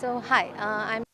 So hi, uh, I'm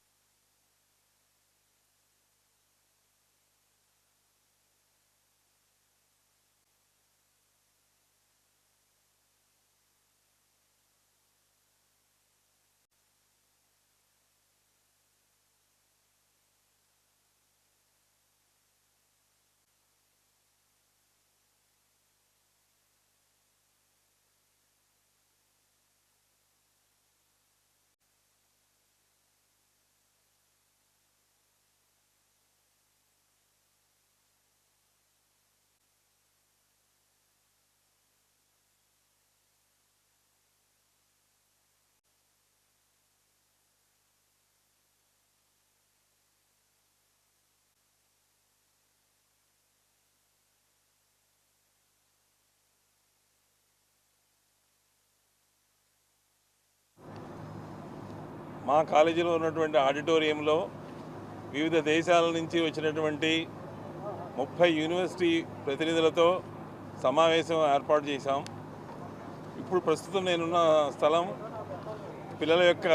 మా కాలేజీలో ఉన్నటువంటి ఆడిటోరియంలో వివిధ దేశాల నుంచి వచ్చినటువంటి ముప్పై యూనివర్సిటీ ప్రతినిధులతో సమావేశం ఏర్పాటు చేశాం. ఇప్పుడు ప్రస్తుతం నేనున్న స్థలం పిల్లల యొక్క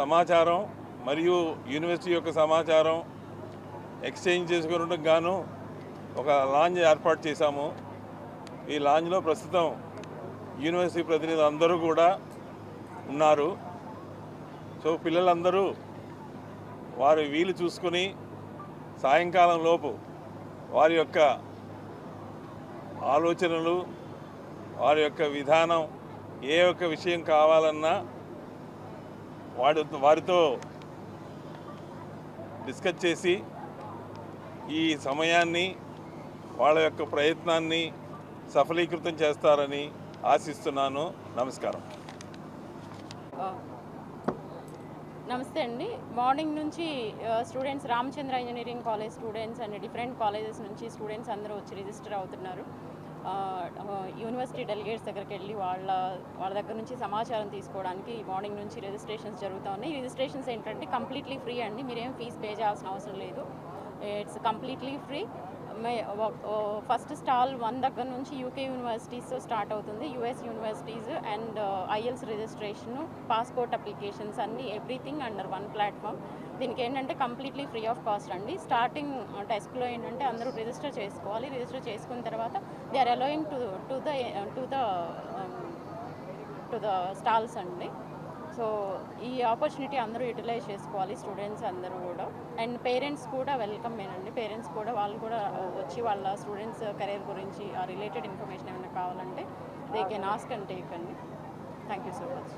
సమాచారం మరియు యూనివర్సిటీ యొక్క సమాచారం ఎక్స్చేంజ్ చేసుకోవడానికి గాను ఒక లాంజ్ ఏర్పాటు చేశాము. ఈ లాంజ్లో ప్రస్తుతం యూనివర్సిటీ ప్రతినిధులు అందరూ కూడా ఉన్నారు. సో పిల్లలందరూ వారి వీలు చూసుకొని సాయంకాలం లోపు వారి యొక్క ఆలోచనలు వారి యొక్క విధానం ఏ ఒక్క విషయం కావాలన్నా వాడి వారితో డిస్కస్ చేసి ఈ సమయాన్ని వాళ్ళ యొక్క ప్రయత్నాన్ని సఫలీకృతం చేస్తారని ఆశిస్తున్నాను. నమస్కారం. నమస్తే అండి. మార్నింగ్ నుంచి students Ramachandra engineering college students and different colleges నుంచి స్టూడెంట్స్ అందరూ వచ్చి రిజిస్టర్ అవుతున్నారు. యూనివర్సిటీ డెలిగేట్స్ దగ్గరికి వెళ్ళి వాళ్ళ వాళ్ళ దగ్గర నుంచి సమాచారం తీసుకోవడానికి మార్నింగ్ నుంచి రిజిస్ట్రేషన్స్ జరుగుతూ ఉన్నాయి. రిజిస్ట్రేషన్స్ ఏంటంటే కంప్లీట్లీ ఫ్రీ అండి. మీరేం ఫీజు పే చేయాల్సిన అవసరం లేదు. It's completely free. First stall one దగ్గర నుంచి యూకే యూనివర్సిటీస్ స్టార్ట్ అవుతుంది. US universities and IELTS registration passport applications అన్ని ఎవ్రీథింగ్ అండర్ వన్ ప్లాట్ఫామ్. దీనికి ఏంటంటే కంప్లీట్లీ ఫ్రీ ఆఫ్ కాస్ట్ అండి. స్టార్టింగ్ టెస్క్లో ఏంటంటే అందరూ రిజిస్టర్ చేసుకోవాలి. రిజిస్టర్ చేసుకున్న తర్వాత they are allowing to to the to the to the stalls అండి. సో ఈ ఆపర్చునిటీ అందరూ యూటిలైజ్ చేసుకోవాలి స్టూడెంట్స్ అందరూ కూడా. అండ్ పేరెంట్స్ కూడా వెల్కమ్ ఏనండి. పేరెంట్స్ కూడా వాళ్ళు కూడా వచ్చి వాళ్ళ స్టూడెంట్స్ కెరీర్ గురించి ఆ రిలేటెడ్ ఇన్ఫర్మేషన్ ఏమైనా కావాలంటే they can ask and take అండి. Thank you so much